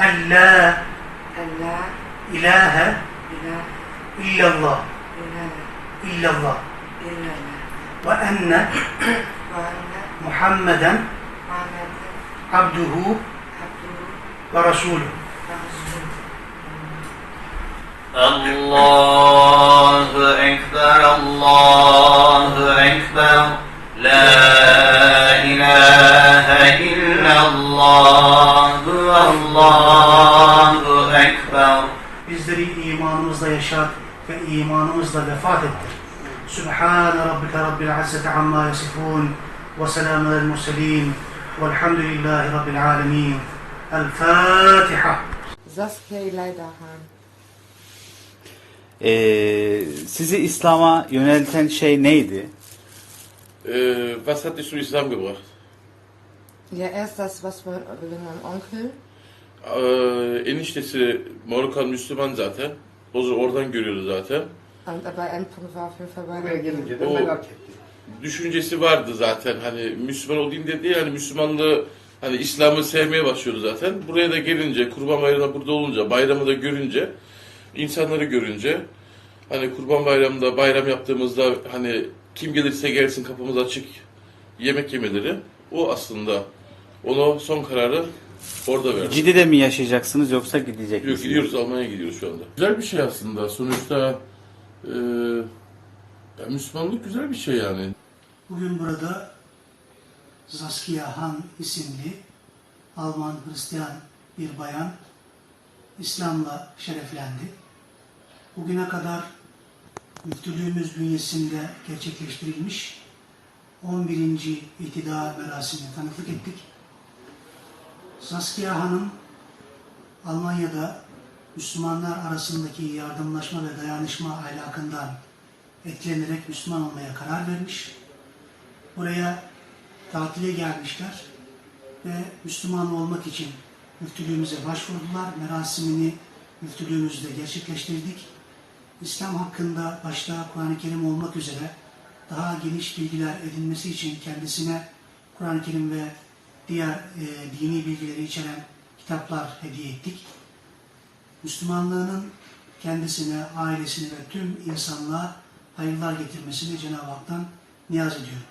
أن لا إله إلا الله. إله إلا الله. إلا الله. وأن محمدا عبده ورسوله. الله أكبر الله أكبر. لا إله إلا الله. الله أكبر Bizleri imanımızla yaşat ve imanımızla vefat ettir. Sübhane Rabbike Rabbil İzzeti Amma Yasifun ve selamun alel murselin velhamdülillahi Rabbil Alemin. El Fatiha. Saskia Ilaydahan. Ee, sizi İslam'a yönelten şey neydi? Äh, was hat dich zum Islam gebracht? Ja, erst das, was über meinen Onkel. Äh, eniştesi Marokkan Müslüman zaten. O zaman oradan görüyordu zaten. Und aber Endpunkt war auf jeden Fall bei Buraya meinem gelince de O- merak ettim. Düşüncesi vardı zaten. Hani Müslüman olayım dedi yani Müslümanlığı hani İslam'ı sevmeye başlıyordu zaten. Buraya da gelince, Kurban Bayramı burada olunca, bayramı da görünce, insanları görünce hani Kurban Bayramı'nda bayram yaptığımızda hani kim gelirse gelsin kapımız açık yemek yemeleri o aslında ona son kararı orada verdi. Cidi'de mi yaşayacaksınız yoksa gidecek Yok, misiniz? gidiyoruz Almanya'ya gidiyoruz şu anda. Güzel bir şey aslında. Sonuçta e, ya Müslümanlık güzel bir şey yani. Bugün burada Saskia Han isimli Alman Hristiyan bir bayan İslam'la şereflendi. Bugüne kadar müftülüğümüz bünyesinde gerçekleştirilmiş 11. itida merasimine tanıklık ettik. Saskia Hanım Almanya'da Müslümanlar arasındaki yardımlaşma ve dayanışma ahlakından etkilenerek Müslüman olmaya karar vermiş. Buraya tatile gelmişler ve Müslüman olmak için müftülüğümüze başvurdular. Merasimini müftülüğümüzde gerçekleştirdik. İslam hakkında başta Kur'an-ı Kerim olmak üzere daha geniş bilgiler edinmesi için kendisine Kur'an-ı Kerim ve diğer e, dini bilgileri içeren kitaplar hediye ettik. Müslümanlığının kendisine, ailesine ve tüm insanlığa hayırlar getirmesini Cenab-ı Hak'tan niyaz ediyorum.